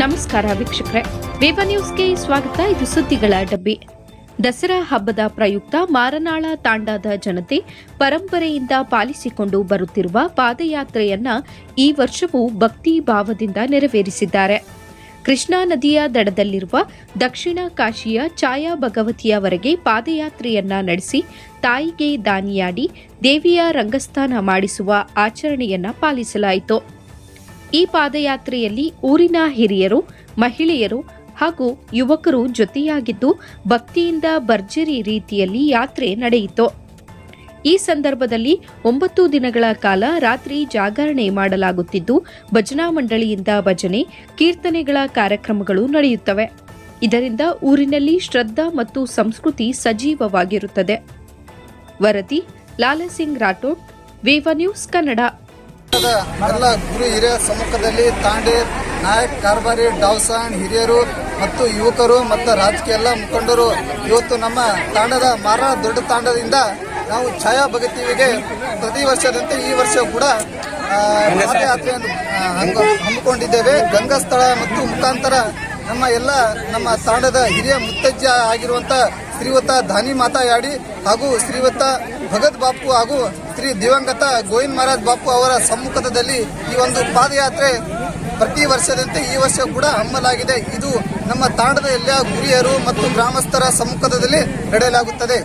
ನಮಸ್ಕಾರ ವೀಕ್ಷಕರೇ. ವೇವ ನ್ಯೂಸ್ಗೆ ಸ್ವಾಗತ. ಇದು ಸುದ್ದಿಗಳ ಡಬ್ಬಿ. ದಸರಾ ಹಬ್ಬದ ಪ್ರಯುಕ್ತ ಮಾರನಾಳ ತಾಂಡಾದ ಜನತೆ ಪರಂಪರೆಯಿಂದ ಪಾಲಿಸಿಕೊಂಡು ಬರುತ್ತಿರುವ ಪಾದಯಾತ್ರೆಯನ್ನ ಈ ವರ್ಷವೂ ಭಕ್ತಿ ಭಾವದಿಂದ ನೆರವೇರಿಸಿದ್ದಾರೆ. ಕೃಷ್ಣಾ ನದಿಯ ದಡದಲ್ಲಿರುವ ದಕ್ಷಿಣ ಕಾಶಿಯ ಛಾಯಾ ಭಗವತಿಯವರೆಗೆ ಪಾದಯಾತ್ರೆಯನ್ನ ನಡೆಸಿ ತಾಯಿಗೆ ದಾನಿಯಾಡಿ ದೇವಿಯ ರಂಗಸ್ಥಾನ ಮಾಡಿಸುವ ಆಚರಣೆಯನ್ನ ಪಾಲಿಸಲಾಯಿತು. ಈ ಪಾದಯಾತ್ರೆಯಲ್ಲಿ ಊರಿನ ಹಿರಿಯರು, ಮಹಿಳೆಯರು ಹಾಗೂ ಯುವಕರು ಜೊತೆಯಾಗಿದ್ದು ಭಕ್ತಿಯಿಂದ ಭರ್ಜರಿ ರೀತಿಯಲ್ಲಿ ಯಾತ್ರೆ ನಡೆಯಿತು. ಈ ಸಂದರ್ಭದಲ್ಲಿ ಒಂಬತ್ತು ದಿನಗಳ ಕಾಲ ರಾತ್ರಿ ಜಾಗರಣೆ ಮಾಡಲಾಗುತ್ತಿದ್ದು, ಭಜನಾ ಮಂಡಳಿಯಿಂದ ಭಜನೆ, ಕೀರ್ತನೆಗಳ ಕಾರ್ಯಕ್ರಮಗಳು ನಡೆಯುತ್ತವೆ. ಇದರಿಂದ ಊರಿನಲ್ಲಿ ಶ್ರದ್ಧಾ ಮತ್ತು ಸಂಸ್ಕೃತಿ ಸಜೀವವಾಗಿರುತ್ತದೆ. ವರದಿ, ಲಾಲಸಿಂಗ್ ರಾಠೋಡ್, ವೇವ ನ್ಯೂಸ್ ಕನ್ನಡ. ಎಲ್ಲ ಗುರು ಹಿರಿಯ ಸಮ್ಮುಖದಲ್ಲಿ ತಾಂಡೆ, ನಾಯಕ್, ಕಾರ್ಬಾರಿ ಡಾವ್ಸಾಣ್ ಹಿರಿಯರು ಮತ್ತು ಯುವಕರು ಮತ್ತು ರಾಜಕೀಯ ಎಲ್ಲ ಮುಖಂಡರು. ಇವತ್ತು ನಮ್ಮ ತಾಂಡದ ಮಾರ ದೊಡ್ಡ ತಾಂಡದಿಂದ ನಾವು ಛಾಯಾ ಭಗತೀವಿಗೆ ಪ್ರತಿ ವರ್ಷದಂತೆ ಈ ವರ್ಷ ಕೂಡ ಪಾದಯಾತ್ರೆಯನ್ನು ಹಮ್ಮಿಕೊಂಡಿದ್ದೇವೆ. ಗಂಗಾಸ್ಥಳ ಮತ್ತು ಮುಖಾಂತರ ನಮ್ಮ ಎಲ್ಲ ನಮ್ಮ ತಾಂಡದ ಹಿರಿಯ ಮುತ್ತಜ್ಜ ಆಗಿರುವಂತ ಶ್ರೀವತ ಧಾನಿ ಮಾತಾಯಾಡಿ ಹಾಗೂ ಶ್ರೀವತ ಭಗತ್ ಬಾಪು ಹಾಗೂ ಶ್ರೀ ದಿವಂಗತ ಗೋವಿಂದ ಮಹಾರಾಜ್ ಬಾಪು ಅವರ ಸಮ್ಮುಖದಲ್ಲಿ ಈ ಒಂದು ಪಾದಯಾತ್ರೆ ಪ್ರತಿ ವರ್ಷದಂತೆ ಈ ವರ್ಷ ಕೂಡ ಹಮ್ಮಲಾಗಿದೆ. ಇದು ನಮ್ಮ ತಾಂಡದ ಎಲ್ಲ ಗುರಿಯರು ಮತ್ತು ಗ್ರಾಮಸ್ಥರ ಸಮ್ಮುಖದಲ್ಲಿ ನಡೆಯಲಾಗುತ್ತದೆ.